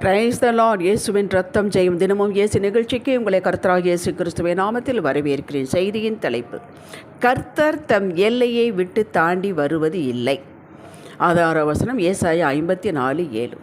Praise the Lord இயேசுவின் ரத்தம் ஜெயம். தினமும் இயேசு நிகழ்ச்சிக்கு உங்களை கர்த்தராக இயேசு கிறிஸ்துவின் நாமத்தில் வரவேற்கிறேன். செய்தியின் தலைப்பு கர்த்தர் தம் எல்லையை விட்டு தாண்டி வருவது இல்லை. ஆதார வசனம் ஏசாய ஐம்பத்தி நாலு ஏழு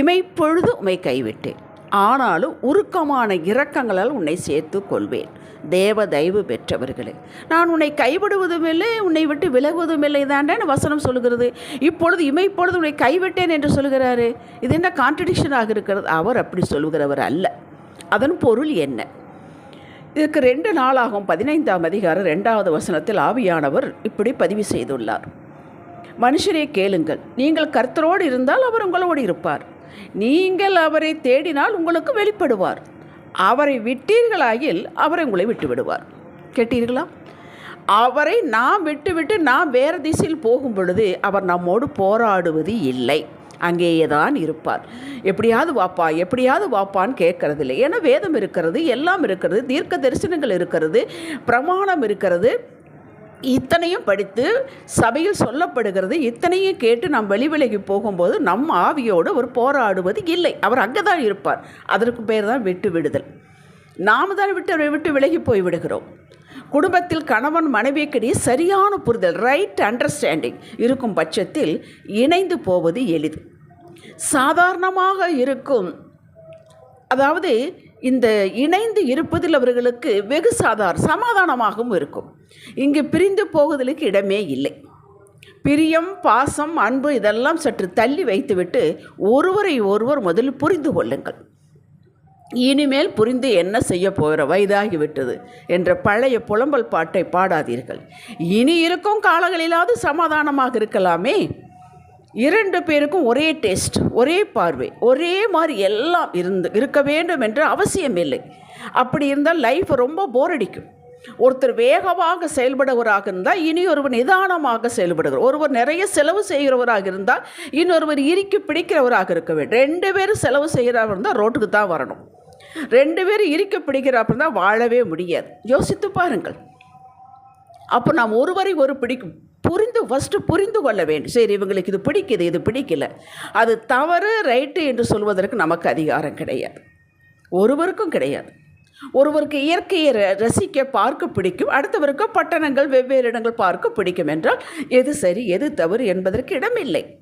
இமைப்பொழுது உமை கைவிட்டேன். ஆனாலும் உருக்கமான இரக்கங்களால் உன்னை சேர்த்து கொள்வேன். தேவ தயவு பெற்றவர்களே. நான் உன்னை கைவிடுவதும் இல்லை உன்னை விட்டு விலகுவதும் இல்லை தாண்டேன்னு வசனம் சொல்லுகிறது. இப்பொழுது இமைப்பொழுது உன்னை கைவிட்டேன் என்று சொல்கிறாரு இது என்ன கான்ட்ரடிக்ஷனாக இருக்கிறது? அவர் அப்படி சொல்லுகிறவர் அல்ல. அதன் பொருள் என்ன? இதுக்கு ரெண்டு நாளாகும். பதினைந்தாம் அதிகாரம் ரெண்டாவது வசனத்தில் ஆவியானவர் இப்படி பதிவு செய்துள்ளார். மனுஷரே கேளுங்கள். நீங்கள் கர்த்தரோடு இருந்தால் அவர் உங்களோடு இருப்பார். நீங்கள் அவரை தேடினால் உங்களுக்கு வெளிப்படுவார். அவரை விட்டீர்களாகில் அவரை உங்களை விட்டு விடுவார் கேட்டீர்களா? அவரை நாம் விட்டுவிட்டு நாம் வேறு திசையில் போகும் பொழுது அவர் நம்மோடு போராடுவது இல்லை. அங்கேயே தான் இருப்பார். எப்படியாவது வாப்பா எப்படியாவது வாப்பான்னு கேட்கறதில்லை. ஏன்னா வேதம் இருக்கிறது எல்லாம் இருக்கிறது தீர்க்க தரிசனங்கள் இருக்கிறது பிரமாணம் இருக்கிறது. இத்தனையும் படித்து சபையில் சொல்லப்படுகிறது. இத்தனையும் கேட்டு நாம் வெளிவிலகி போகும்போது நம் ஆவியோடு அவர் போராடுவது இல்லை. அவர் அங்கே தான் இருப்பார். அதற்கு பேர் தான் விட்டு விடுதல். நாம் தான் விட்டு விட்டு விலகி போய் விடுகிறோம். குடும்பத்தில் கணவன் மனைவிக்கிடையே சரியான புரிதல் ரைட் அண்டர்ஸ்டாண்டிங் இருக்கும் பட்சத்தில் இணைந்து போவது எளிது. சாதாரணமாக இருக்கும். அதாவது இந்த இணைந்து இருப்பதில் அவர்களுக்கு வெகு சாதாரண சமாதானமாகவும் இருக்கும். இங்கு பிரிந்து போகுதலுக்கு இடமே இல்லை. பிரியம் பாசம் அன்பு இதெல்லாம் சற்று தள்ளி வைத்துவிட்டு ஒருவரை ஒருவர் முதலில் புரிந்து கொள்ளுங்கள். இனிமேல் புரிந்து என்ன செய்ய போகிற வயதாகிவிட்டது என்ற பழைய புலம்பல் பாட்டை பாடாதீர்கள். இனி இருக்கும் காலங்களிலாவது சமாதானமாக இருக்கலாமே. இரண்டு பேருக்கும் ஒரே டேஸ்ட் ஒரே பார்வை ஒரே மாதிரி எல்லாம் இருந்து இருக்க வேண்டும் என்ற அவசியம் இல்லை அப்படி இருந்தால் லைஃப் ரொம்ப போர் அடிக்கும். ஒருத்தர் வேகமாக செயல்படுவராக இருந்தால் இனி ஒருவர் நிதானமாக செயல்படுகிறார். ஒருவர் நிறைய செலவு செய்கிறவராக இருந்தால் இன்னொருவர் இறுக்கி பிடிக்கிறவராக இருக்க வேண்டும். ரெண்டு பேரும் செலவு செய்கிறவராக இருந்தால் ரோட்டுக்கு தான் வரணும். ரெண்டு பேரும் இறுக்க பிடிக்கிறப்ப தான் வாழவே முடியாது. யோசித்து பாருங்கள். அப்போ நாம் ஒருவரை ஒரு பிடிக்கும் புரிந்து ஃபஸ்ட்டு புரிந்து கொள்ள வேண்டும். சரி இவங்களுக்கு இது பிடிக்குது இது பிடிக்கல. அது தவறு ரைட்டு என்று சொல்வதற்கு நமக்கு அதிகாரம் கிடையாது. ஒருவருக்கும் கிடையாது. ஒருவருக்கு இயற்கையை ர- ரசிக்க பார்க்க பிடிக்கும். அடுத்தவருக்கு பட்டணங்கள் வெவ்வேறு இடங்கள் பார்க்க பிடிக்கும் என்றால் எது சரி எது தவறு என்பதற்கு இடமில்லை.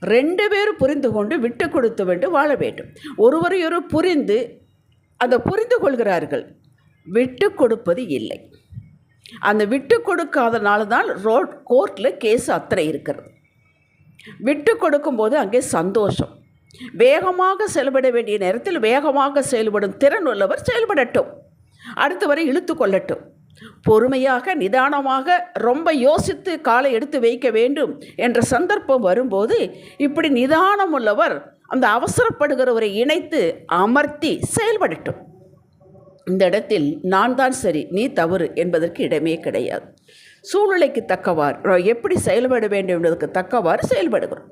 ரெண்டு பேரும் புரிந்து கொண்டு விட்டு கொடுத்து வேண்டு வாழ வேண்டும். ஒருவரையொரு புரிந்து அதை புரிந்து கொள்கிறார்கள். விட்டு கொடுப்பது இல்லை. அந்த விட்டு கொடுக்காதனால தான் ரோட் கோர்ட்டில் கேஸ் அத்தனை இருக்கிறது. விட்டு கொடுக்கும்போது அங்கே சந்தோஷம். வேகமாக செயல்பட வேண்டிய நேரத்தில் வேகமாக செயல்படும் திறன் உள்ளவர் செயல்படட்டும். அடுத்தவரை இழுத்து கொள்ளட்டும். பொறுமையாக நிதானமாக ரொம்ப யோசித்து காலை எடுத்து வைக்க வேண்டும் என்ற சந்தர்ப்பம் வரும்போது இப்படி நிதானம் உள்ளவர் அந்த அவசரப்படுகிறவரை இணைத்து அமர்த்தி செயல்படட்டும். இந்த இடத்தில் நான் தான் சரி நீ தவறு என்பதற்கு இடமே கிடையாது. சூழ்நிலைக்கு தக்கவாறு எப்படி செயல்பட வேண்டும் என்பதற்கு தக்கவாறு செயல்படுகிறோம்.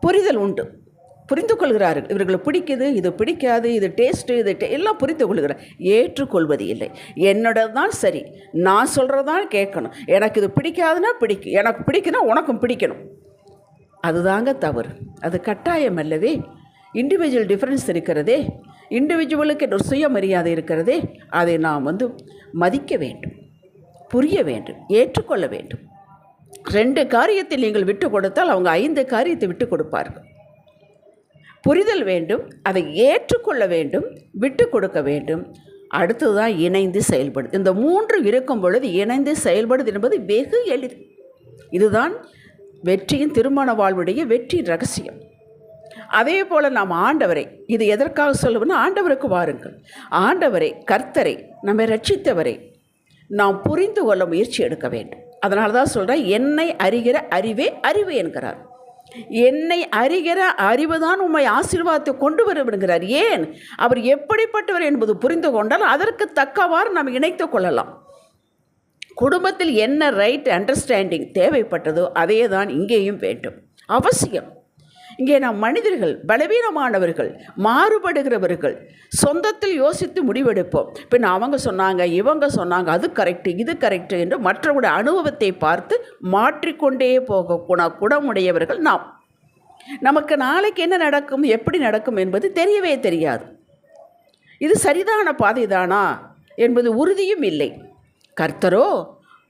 புரிதல் உண்டு. புரிந்து கொள்கிறார்கள் இவர்களுக்கு பிடிக்குது இது பிடிக்காது இது டேஸ்ட்டு இது டே எல்லாம் புரிந்து கொள்கிறார் ஏற்றுக்கொள்வது இல்லை என்னோட தான் சரி. நான் சொல்கிறதான் கேட்கணும். எனக்கு இது பிடிக்காதுன்னா பிடிக்கும் எனக்கு பிடிக்குன்னா உனக்கும் பிடிக்கணும். அதுதாங்க தவறு. அது கட்டாயம் அல்லவே. இண்டிவிஜுவல் டிஃப்ரென்ஸ் இருக்கிறதே. இண்டிவிஜுவலுக்கு ஒரு சுயமரியாதை இருக்கிறதே. அதை நாம் வந்து மதிக்க வேண்டும். புரிய வேண்டும். ஏற்றுக்கொள்ள வேண்டும். ரெண்டு காரியத்தை நீங்கள் விட்டு கொடுத்தால் அவங்க ஐந்து காரியத்தை விட்டு கொடுப்பார்கள். புரிதல் வேண்டும் அதை ஏற்றுக்கொள்ள வேண்டும் விட்டு கொடுக்க வேண்டும். அடுத்ததுதான் இணைந்து செயல்படுது இந்த மூன்று இருக்கும் பொழுது இணைந்து செயல்படுது என்பது வெகு எளிது. இதுதான் வெற்றியின் திருமண வாழ்வுடைய வெற்றி ரகசியம். அதே போல் நாம் ஆண்டவரை இது எதற்காக சொல்லுவோம்னா ஆண்டவருக்கு வாருங்கள். ஆண்டவரை கர்த்தரை நம்மை ரட்சித்தவரை நாம் புரிந்து கொள்ள முயற்சி எடுக்க வேண்டும். அதனால தான் சொல்கிறேன் என்னை அறிகிற அறிவே அறிவு என்கிறார். என்னை அறிகிற அறிவு தான் உண்மை ஆசீர்வாதத்தை கொண்டு வருகிறார் ஏன்? அவர் எப்படிப்பட்டவர் என்பது புரிந்து கொண்டால் அதற்கு தக்கவாறு நாம் இணைத்து கொள்ளலாம். குடும்பத்தில் என்ன ரைட் அண்டர்ஸ்டாண்டிங் தேவைப்பட்டதோ அதே தான் இங்கேயும் வேண்டும். அவசியம். இங்கே நாம் மனிதர்கள் பலவீனமானவர்கள் மாறுபடுகிறவர்கள் சொந்தத்தில் யோசித்து முடிவெடுப்போம். பின் அவங்க சொன்னாங்க இவங்க சொன்னாங்க அது கரெக்டு இது கரெக்டு என்று மற்றவருடைய அனுபவத்தை பார்த்து மாற்றிக்கொண்டே போக குணமுடையவர்கள் நாம். நமக்கு நாளைக்கு என்ன நடக்கும் எப்படி நடக்கும் என்பது தெரியவே தெரியாது. இது சரிதான பாதைதானா என்பது உறுதியும் இல்லை. கர்த்தரோ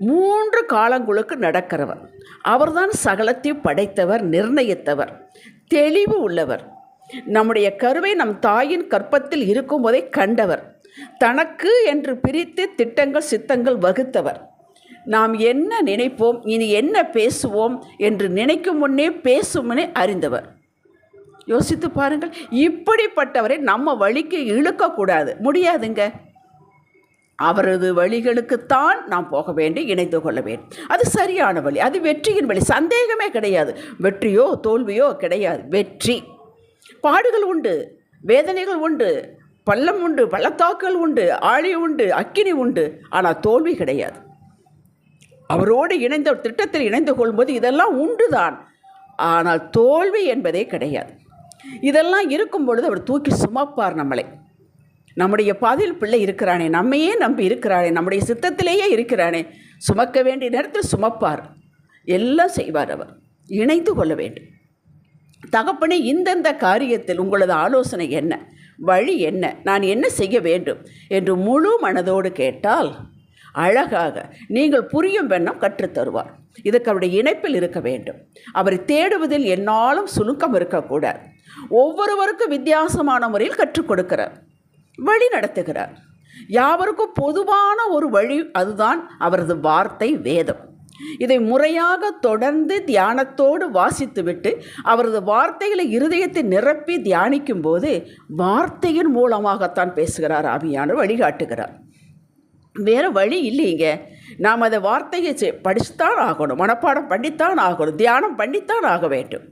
மூன்று காலங்களுக்கு நடக்கிறவர். அவர்தான் சகலத்தையும் படைத்தவர் நிர்ணயித்தவர். தெளிவு உள்ளவர். நம்முடைய கருவை நம் தாயின் கற்பத்தில் இருக்கும்போதே கண்டவர். தனக்கு என்று பிரித்து திட்டங்கள் சித்தங்கள் வகுத்தவர். நாம் என்ன நினைப்போம் இனி என்ன பேசுவோம் என்று நினைக்கும் முன்னே பேசும்னே அறிந்தவர். யோசித்து பாருங்கள் இப்படிப்பட்டவரை நம்ம வழிக்கு இழுக்கக்கூடாது. முடியாதுங்க. அவரது வழிகளுக்குத்தான் நாம் போக வேண்டி இணைந்து கொள்ள வேண்டும் அது சரியான வழி அது வெற்றியின் வழி சந்தேகமே கிடையாது. வெற்றியோ தோல்வியோ கிடையாது. வெற்றி. பாடுகள் உண்டு வேதனைகள் உண்டு பள்ளம் உண்டு பள்ளத்தாக்குகள் உண்டு ஆழி உண்டு அக்கினி உண்டு ஆனால் தோல்வி கிடையாது. அவரோடு இணைந்த ஒரு திட்டத்தில் இணைந்து கொள்ளும்போது இதெல்லாம் உண்டு தான் ஆனால் தோல்வி என்பதே கிடையாது. இதெல்லாம் இருக்கும் பொழுது அவர் தூக்கி சுமப்பார் நம்மளை. நம்முடைய பாதையில் பிள்ளை இருக்கிறானே நம்மையே நம்பி இருக்கிறானே நம்முடைய சித்தத்திலேயே இருக்கிறானே சுமக்க வேண்டிய நேரத்தில் சுமப்பார். எல்லாம் செய்வார் அவர். இணைந்து கொள்ள வேண்டும். தகப்பனே இந்தந்த காரியத்தில் உங்களது ஆலோசனை என்ன? வழி என்ன? நான் என்ன செய்ய வேண்டும்? என்று முழு மனதோடு கேட்டால் அழகாக நீங்கள் புரியும் வண்ணம் கற்றுத்தருவார் இதுக்கு அவருடைய இணைப்பில் இருக்க வேண்டும். அவரை தேடுவதில் என்னாலும் சுணுக்கம் இருக்கக்கூடாது. ஒவ்வொருவருக்கும் வித்தியாசமான முறையில் கற்றுக் கொடுக்கிறார். வழி நடத்துகிறார். யாவருக்கும் பொதுவான ஒரு வழி அதுதான் அவரது வார்த்தை வேதம். இதை முறையாக தொடர்ந்து தியானத்தோடு வாசித்துவிட்டு அவரது வார்த்தைகளை இருதயத்தை நிரப்பி தியானிக்கும் போது வார்த்தையின் மூலமாகத்தான் பேசுகிறார் ஆவியான வழிகாட்டுகிறார். வேறு வழி இல்லைங்க. நாம் அதை வார்த்தையை செ- படிச்சுத்தான் ஆகணும் மனப்பாடம் பண்ணித்தான் ஆகணும் தியானம் பண்ணித்தான் ஆக வேண்டும்.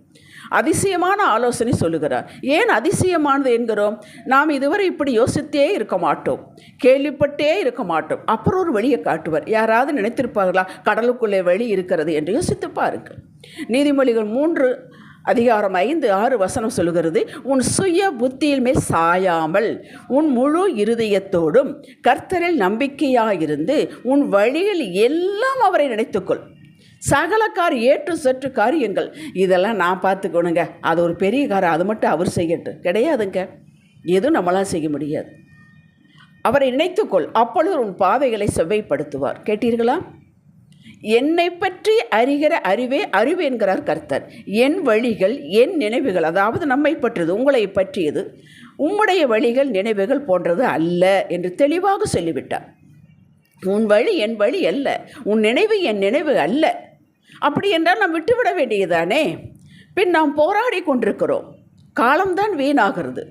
அதிசயமான ஆலோசனை சொல்லுகிறார். ஏன் அதிசயமானது என்கிறோம்? நாம் இதுவரை இப்படி யோசித்தே இருக்க மாட்டோம். கேள்விப்பட்டே இருக்க மாட்டோம். அப்புறம் ஒரு வழியை காட்டுவார். யாராவது நினைத்திருப்பார்களா? கடலுக்குள்ளே வழி இருக்கிறது என்று யோசித்து பாருங்கள். நீதிமொழிகள் மூன்று அதிகாரம் ஐந்து ஆறு வசனம் சொல்லுகிறது உன் சுய புத்தியில் மேல் சாயாமல் உன் முழு இருதயத்தோடும் கர்த்தரில் நம்பிக்கையாயிருந்து உன் வழியில் எல்லாம் அவரை நினைத்துக்கொள். சகல கார் ஏற்று சற்று காரியங்கள். இதெல்லாம் நான் பார்த்துக்கணுங்க. அது ஒரு பெரிய காரம் அது மட்டும் அவர் செய்யட்டும் கிடையாதுங்க. எதுவும் நம்மளால் செய்ய முடியாது. அவரை நினைத்துக்கொள். அப்பொழுது உன் பாதைகளை செவ்வைப்படுத்துவார். கேட்டீர்களா? என்னை பற்றி அறிகிற அறிவே அறிவு என்கிறார் கர்த்தர். என் வழிகள் என் நினைவுகள் அதாவது நம்மை பற்றியது உங்களை பற்றியது உம்முடைய வழிகள் நினைவுகள் போன்றது அல்ல என்று தெளிவாக சொல்லிவிட்டார். உன் வழி என் வழி அல்ல. உன் நினைவு என் நினைவு அல்ல. அப்படி என்றால் நாம் விட்டுவிட வேண்டியதானே பின் நாம் போராடி கொண்டிருக்கிறோம். காலம்தான் வீணாகிறது.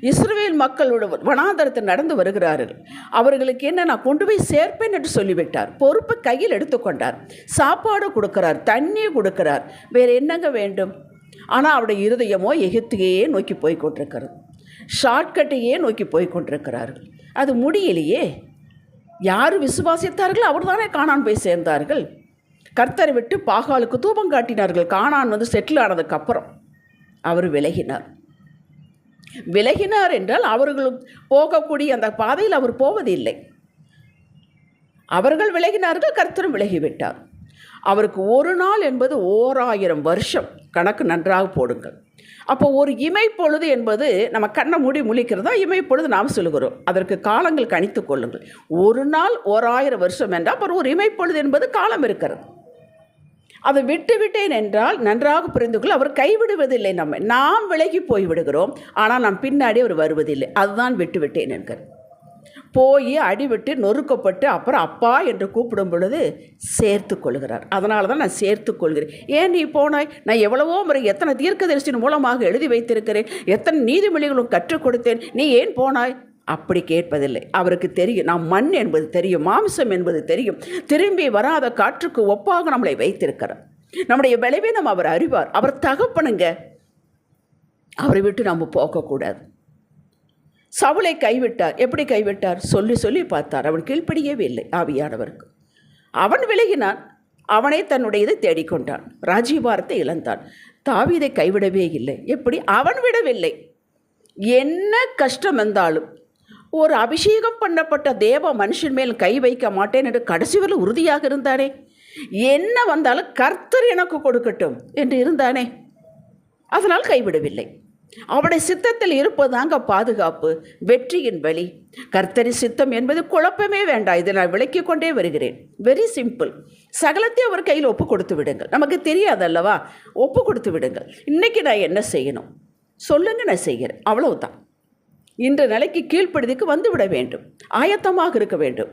இஸ்ரேல் மக்களோட வனாந்தரத்தில் நடந்து வருகிறார்கள். அவர்களுக்கு என்ன நான் கொண்டு போய் சேர்ப்பேன் என்று சொல்லிவிட்டார். பொறுப்பை கையில் எடுத்துக்கொண்டார் சாப்பாடு கொடுக்கிறார் தண்ணி கொடுக்கிறார். வேறு என்னங்க வேண்டும்? ஆனால் அவருடைய இருதயமோ எகிப்தையே நோக்கி போய் கொண்டிருக்கிறது. ஷார்ட்கட்டையே நோக்கி போய் கொண்டிருக்கிறார்கள். அது முடியலையே? யார் விசுவாசித்தார்களோ அவர்தானே காணான் போய் சேர்ந்தார்கள். கர்த்தரை விட்டு பாகாலுக்கு தூபம் காட்டினார்கள். காணான் வந்து செட்டில் ஆனதுக்கு அப்புறம் அவர் விலகினார். விலகினார் என்றால் அவர்களும் போகக்கூடிய அந்த பாதையில் அவர் போவதில்லை. அவர்கள் விலகினார்கள் கர்த்தரும் விலகிவிட்டார். அவருக்கு ஒரு நாள் என்பது ஓராயிரம் வருஷம். கணக்கு நன்றாக போடுங்கள். அப்போ ஒரு இமைப்பொழுது என்பது நம்ம கண்ணை மூடி முழிக்கிறதா? இமைப்பொழுது நாம் சொல்லுகிறோம். அதற்கு காலங்கள் கணித்து கொள்ளுங்கள். ஒரு நாள் ஓராயிரம் வருஷம் என்றால் அப்புறம் ஒரு இமைப்பொழுது என்பது காலம் இருக்கிறது. அதை விட்டு விட்டேன் என்றால் நன்றாக புரிந்து கொள்ள அவர் கைவிடுவதில்லை நம்ம. நாம் விலகி போய் விடுகிறோம் ஆனால் நாம் பின்னாடி அவர் வருவதில்லை. அதுதான் விட்டு விட்டேன் என்கிறார். போய் அடிவிட்டு நொறுக்கப்பட்டு அப்புறம் அப்பா என்று கூப்பிடும் பொழுது சேர்த்து கொள்கிறார். அதனால தான் நான் சேர்த்து கொள்கிறேன். ஏன் நீ போனாய்? நான் எவ்வளவோ முறை எத்தனை தீர்க்கதரிசியின் மூலமாக எழுதி வைத்திருக்கிறேன். எத்தனை நீதிமொழிகளும் கற்றுக் கொடுத்தேன். நீ ஏன் போனாய்? அப்படி கேட்பதில்லை. அவருக்கு தெரியும் நாம் மண் என்பது தெரியும் மாம்சம் என்பது தெரியும். திரும்பி வராத காற்றுக்கு ஒப்பாக நம்மளை வைத்திருக்கிறார். நம்முடைய பலவீனம் அவர் அறிவார். அவர் தகப்பனுங்க. அவரை விட்டு நம்ம போகக்கூடாது. சவுளை கைவிட்டார். எப்படி கைவிட்டார்? சொல்லி சொல்லி பார்த்தார். அவன் கீழ்ப்படியவே இல்லை ஆவியானவருக்கு. அவன் விலகினான். அவனே தன்னுடைய இதை தேடிக்கொண்டான். ராஜீவாரத்தை இழந்தான். தாவீதை கைவிடவே இல்லை. எப்படி? அவன் விடவில்லை. என்ன கஷ்டம் வந்தாலும் ஒரு அபிஷேகம் பண்ணப்பட்ட தேவ மனுஷன் மேல் கை வைக்க மாட்டேன் என்று கடைசி வரை உறுதியாக இருந்தானே? என்ன வந்தாலும் கர்த்தர் எனக்கு கொடுக்கட்டும் என்று இருந்தானே? அதனால் கைவிடவில்லை. அவருடைய சித்தத்தில் இருப்பதாங்க பாதுகாப்பு வெற்றியின் வழி. கர்த்தரி சித்தம் என்பது குழப்பமே வேண்டாம். இதை நான் விளக்கிக் கொண்டே வருகிறேன். வெரி சிம்பிள் சகலத்தையும் அவர் கையில் ஒப்பு கொடுத்து விடுங்கள். நமக்கு தெரியாதல்லவா ஒப்பு கொடுத்து விடுங்கள். இன்னைக்கு நான் என்ன செய்யணும்? சொல்லுங்க நான் செய்கிறேன். அவ்வளவுதான். இன்ற நிலைக்கு கீழ்ப்படுதிக்கு வந்துவிட வேண்டும். ஆயத்தமாக இருக்க வேண்டும்.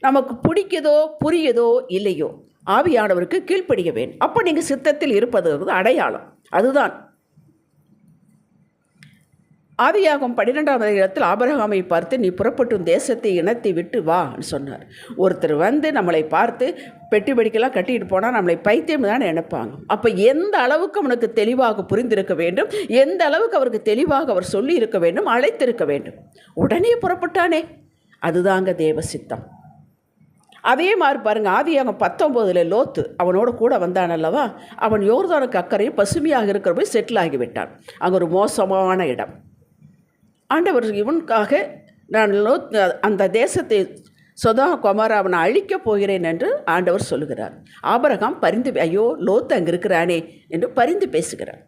நமக்கு பிடிக்குதோ புரியுதோ இல்லையோ ஆவியானவருக்கு கீழ்ப்படிய வேண்டும். அப்போ நீங்கள் சித்தத்தில் இருப்பது வந்து அடையாளம். அதுதான். ஆதியாகும் பன்னிரெண்டாம் அதிகாரத்தில் ஆபரகாமை பார்த்து நீ புறப்பட்டும் தேசத்தை இனத்தை விட்டு வான்னு சொன்னார். ஒருத்தர் வந்து நம்மளை பார்த்து பெட்டி பெடிக்கெல்லாம் கட்டிட்டு போனால் நம்மளை பைத்தியம் தான் நினைப்பாங்க. அப்போ எந்த அளவுக்கு அவனுக்கு தெளிவாக புரிந்திருக்க வேண்டும் எந்த அளவுக்கு அவருக்கு தெளிவாக அவர் சொல்லி இருக்க வேண்டும் அழைத்திருக்க வேண்டும். உடனே புறப்பட்டானே. அதுதாங்க தேவ சித்தம். அதே மாதிரி பாருங்க ஆதியாகம் பத்தொம்போதில் லோத்து அவனோட கூட வந்தான் அல்லவா? அவன் யோர்தானுக்கு அக்கறையும் பசுமையாக இருக்கிற போய் செட்டில் ஆகிவிட்டான் அங்கே ஒரு மோசமான இடம். ஆண்டவர் இவனுக்காக நான் லோத் அந்த தேசத்தை சொதா குமாராவனை அழிக்கப் போகிறேன் என்று ஆண்டவர் சொல்லுகிறார். ஆபரகாம் பரிந்து ஐயோ லோத் அங்கே இருக்கிறானே என்று பரிந்து பேசுகிறார்.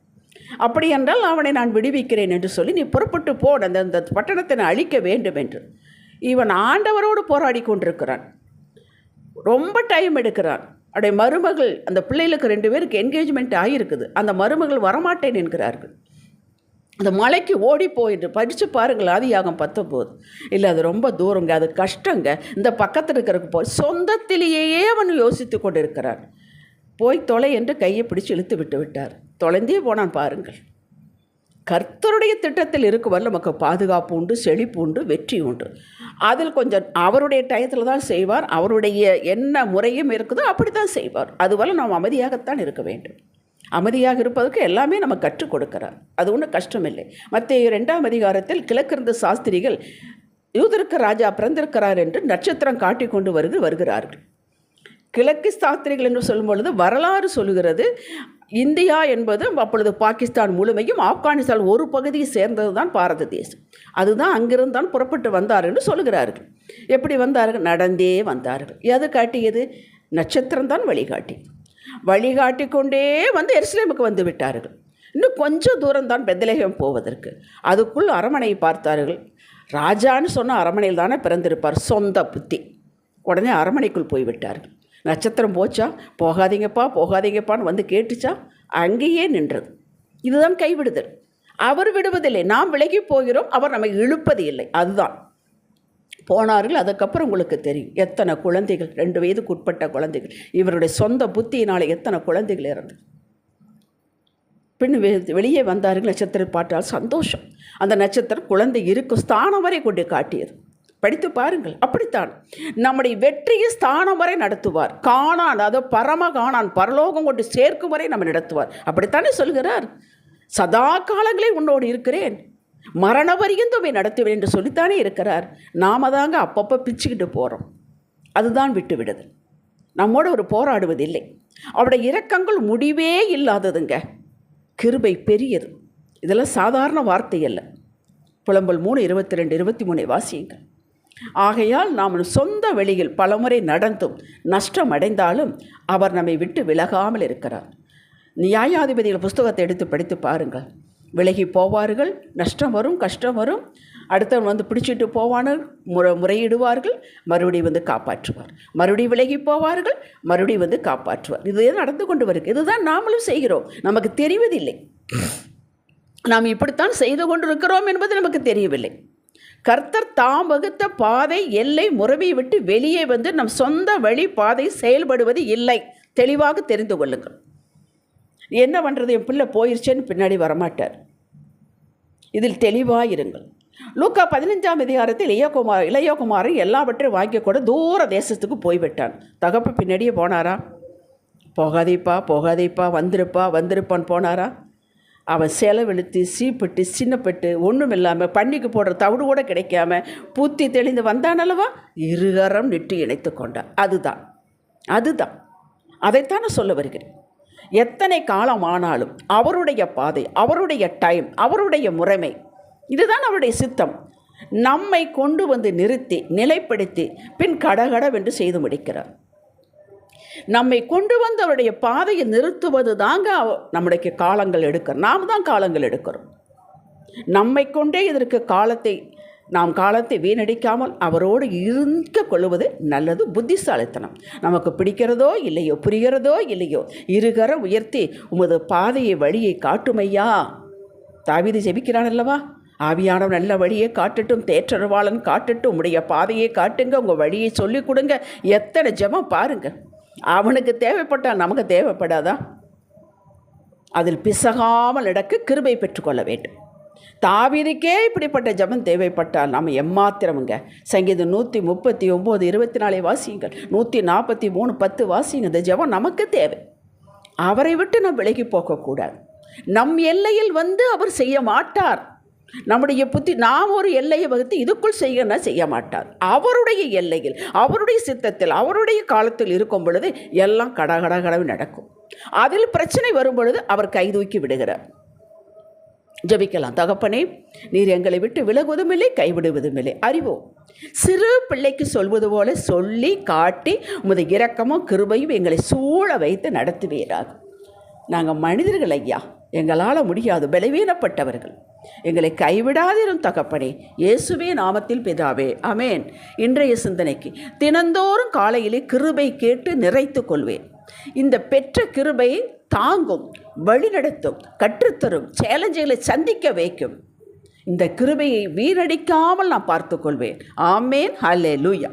அப்படி என்றால் அவனை நான் விடுவிக்கிறேன் என்று சொல்லி நீ புறப்பட்டு போ அந்த அந்த பட்டணத்தை நான் அழிக்க வேண்டும் என்று. இவன் ஆண்டவரோடு போராடி கொண்டிருக்கிறான். ரொம்ப டைம் எடுக்கிறான். அவருடைய மருமகள் அந்த பிள்ளைகளுக்கு ரெண்டு பேருக்கு என்கேஜ்மெண்ட் ஆகியிருக்குது அந்த மருமகள் வரமாட்டேன் என்கிறார்கள். அந்த மலைக்கு ஓடி போயிட்டு படித்து பாருங்கள் ஆதியாகம் பத்தொம்போது. இல்லை அது ரொம்ப தூரங்க அது கஷ்டங்க. இந்த பக்கத்தில் இருக்கிறக்கு போய் சொந்தத்திலேயே அவன் யோசித்து கொண்டு இருக்கிறான் போய் தொலை என்று கையை பிடிச்சு இழுத்து விட்டு விட்டார். தொலைந்தே போனான் பாருங்கள். கர்த்தருடைய திட்டத்தில் இருக்கும் நமக்கு பாதுகாப்பு உண்டு செழிப்பு உண்டு வெற்றி உண்டு. அதில் கொஞ்சம் அவருடைய டயத்தில் தான் செய்வார் அவருடைய என்ன முறையும் இருக்குதோ அப்படி தான் செய்வார். அதுவரை நாம் அமைதியாகத்தான் இருக்க வேண்டும். அமைதியாக இருப்பதற்கு எல்லாமே நம்ம கற்றுக் கொடுக்கிறார். அது ஒன்றும் கஷ்டமில்லை. மற்ற ரெண்டாம் அதிகாரத்தில் கிழக்கிருந்த சாஸ்திரிகள் யூதருக்கு ராஜா பிறந்திருக்கிறார் என்று நட்சத்திரம் காட்டிக் கொண்டு வருது வருகிறார்கள். கிழக்கு சாஸ்திரிகள் என்று சொல்லும் பொழுது வரலாறு சொல்லுகிறது. இந்தியா என்பது அப்பொழுது பாகிஸ்தான் முழுமையும் ஆப்கானிஸ்தான் ஒரு பகுதியை சேர்ந்தது தான் பாரத தேசம். அதுதான் அங்கிருந்து தான் புறப்பட்டு வந்தார் என்று சொல்லுகிறார்கள். எப்படி வந்தார்கள்? நடந்தே வந்தார்கள். எது காட்டியது? நட்சத்திரம் தான் வழிகாட்டி. வழிகாட்டி கொண்டே வந்து எருசலேமுக்கு வந்து விட்டார்கள். இன்னும் கொஞ்சம் தூரம் தான் பெத்தலேகம் போவதற்கு. அதுக்குள் அரமனையை பார்த்தார்கள். ராஜான்னு சொன்ன அரமனையில் தானே பிறந்திருப்பார் சொந்த புத்தி. உடனே அரமனைக்குள் போய்விட்டார்கள் நட்சத்திரம் போச்சா? போகாதீங்கப்பா போகாதீங்கப்பான்னு வந்து கேட்டுச்சா? அங்கேயே நின்றது. இதுதான் கைவிடுதல். அவர் விடுவதில்லை நாம் விலகி போகிறோம் அவர் நம்மை இழுப்பது இல்லை. அதுதான். போனார்கள் அதுக்கப்புறம் உங்களுக்கு தெரியும். எத்தனை குழந்தைகள் ரெண்டு வயதுக்கு உட்பட்ட குழந்தைகள். இவருடைய சொந்த புத்தியினால் எத்தனை குழந்தைகள் இறந்து. பின் வெளியே வந்தார்கள் நட்சத்திரம் பார்த்தால் சந்தோஷம். அந்த நட்சத்திரம் குழந்தை இருக்கும் ஸ்தானம் வரை கொண்டு காட்டியது. படித்து பாருங்கள் அப்படித்தான். நம்முடைய வெற்றியை ஸ்தானம் வரை நடத்துவார். காணான் அதை பரம காணான் பரலோகம் கொண்டு சேர்க்கும் வரை நம்ம நடத்துவார். அப்படித்தானே சொல்கிறார்? சதா காலங்களே உன்னோடு இருக்கிறேன். மரண பரியந்தமே நடத்துவேன் என்று சொல்லித்தானே இருக்கிறார். நாம தாங்க அப்பப்போ பிச்சுக்கிட்டு போகிறோம் அதுதான் விட்டு விடுதல். நம்மோடு ஒரு போராடுவதில்லை. அவருடைய இரக்கங்கள் முடிவே இல்லாததுங்க. கிருபை பெரியது. இதெல்லாம் சாதாரண வார்த்தை அல்ல. புலம்பல் மூணு இருபத்தி ரெண்டு இருபத்தி மூணை வாசியுங்கள். ஆகையால் நாம் சொந்த வெளியில் பலமுறை நடந்தும் நஷ்டம் அடைந்தாலும் அவர் நம்மை விட்டு விலகாமல் இருக்கிறார். நியாயாதிபதிகள் புஸ்தகத்தை எடுத்து படித்து பாருங்கள். விலகி போவார்கள் நஷ்டம் வரும் கஷ்டம் வரும். அடுத்தவன் வந்து பிடிச்சிட்டு போவான முறை முறையிடுவார்கள் மறுபடியும் வந்து காப்பாற்றுவார். மறுபடியும் விலகி போவார்கள் மறுபடியும் வந்து காப்பாற்றுவார். இது நடந்து கொண்டு வருகிறது? இதுதான் நாமளும் செய்கிறோம். நமக்கு தெரிவதில்லை. நாம் இப்படித்தான் செய்து கொண்டிருக்கிறோம் என்பது நமக்கு தெரியவில்லை. கர்த்தர் தாம் வகுத்த பாதை எல்லை முறவியை விட்டு வெளியே வந்து நம் சொந்த வழி பாதை செயல்படுவது இல்லை. தெளிவாக தெரிந்து கொள்ளுங்கள். என்ன பண்ணுறது என் பிள்ளை போயிருச்சேன்னு பின்னாடி வரமாட்டார். இதில் தெளிவாக இருங்கள் லூக்கா பதினஞ்சாம் அதிகாரத்தில் இளையகுமார் இளையகுமாரன் எல்லாவற்றையும் வாங்கி கூட தூர தேசத்துக்கு போய்விட்டான். தகப்பு பின்னாடியே போனாரா? போகாதேப்பா போகாதேப்பா வந்திருப்பா வந்திருப்பான்னு போனாரா? அவன் செலவெழுத்து சீப்பட்டு சின்னப்பட்டு ஒன்றும் இல்லாமல் பண்ணிக்கு போடுற தவிடு கூட கிடைக்காம பூத்தி தெளிந்து வந்தானல்லவா இருகரம் நெட்டு இணைத்து கொண்டான். அதுதான் அதுதான். அதைத்தான் நான் சொல்ல வருகிறேன். எத்தனை காலம் ஆனாலும் அவருடைய பாதை அவருடைய டைம் அவருடைய முறைமை இதுதான் அவருடைய சித்தம். நம்மை கொண்டு வந்து நிறுத்தி நிலைப்படுத்தி பின் கடகடவென்று செய்து முடிக்கிறார். நம்மை கொண்டு வந்து அவருடைய பாதையை நிறுத்துவது தாங்க அவ- நம்முடைய காலங்கள் எடுக்கிறோம் நாம் தான் காலங்கள் எடுக்கிறோம். நம்மை கொண்டே இதற்கு காலத்தை நாம் காலத்தை வீணடிக்காமல் அவரோடு இருக்க கொள்வது நல்லது புத்திசாலித்தனம். நமக்கு பிடிக்கிறதோ இல்லையோ புரிகிறதோ இல்லையோ இருகர உயர்த்தி உமது பாதையை வழியை காட்டுமையா? தாவீது ஜெபிக்கிறான் அல்லவா? ஆவியானவர் நல்ல வழியை காட்டட்டும் தேற்றருவாளன் காட்டட்டும் உடைய பாதையை காட்டுங்க உங்கள் வழியை சொல்லிக் கொடுங்க. எத்தனை ஜெபம் பாருங்க. அவனுக்கு தேவைப்பட்டால் நமக்கு தேவைப்படாதா? அதில் பிசகாமல் நடக்க கிருபை பெற்றுக்கொள்ள வேண்டும். தாவீதுக்கே இப்படிப்பட்ட ஜெபம் தேவைப்பட்டால் நாம் எம்மாத்திரமுங்க. சங்கீதம் நூற்றி முப்பத்தி ஒம்பது இருபத்தி நாலே வாசியுங்கள். நூற்றி நாற்பத்தி மூணு பத்து வாசிங்க இந்த ஜெபம் நமக்கு தேவை. அவரை விட்டு நாம் விலகி போகக்கூடாது. நம் எல்லையில் வந்து அவர் செய்ய மாட்டார். நம்முடைய புத்தி நாம் ஒரு எல்லையை வகுத்து இதுக்குள் செய்யணும்னா செய்ய மாட்டார். அவருடைய எல்லையில் அவருடைய சித்தத்தில் அவருடைய காலத்தில் இருக்கும் பொழுது எல்லாம் கடகடகடவு நடக்கும். அதில் பிரச்சனை வரும் பொழுது அவர் கைதூக்கி விடுகிறார். ஜெபிக்கலாம். தகப்பனே நீர் எங்களை விட்டு விலகுவதும் இல்லை கைவிடுவதும் இல்லை. அறிவோம் சிறு பிள்ளைக்கு சொல்வது போல சொல்லி காட்டி உமது இரக்கமும் கிருபையும் எங்களை சூழ வைத்து நடத்துவீராக. நாங்கள் மனிதர்கள் ஐயா எங்களால் முடியாது பலவீனப்பட்டவர்கள். எங்களை கைவிடாதிரும் தகப்பனே இயேசுவே நாமத்தில் பிதாவே அமேன் இன்றைய சிந்தனைக்கு தினந்தோறும் காலையிலே கிருபை கேட்டு நிறைத்து கொள்வேன். இந்த பெற்ற கிருபை தாங்கும் வழிநடத்தும் கற்றுத்தரும் சேலஞ்சுகளை சந்திக்க வைக்கும். இந்த கிருபையை வீணடிக்காமல் நான் பார்த்துக்கொள்வேன். ஆமேன். ஹலே லூயா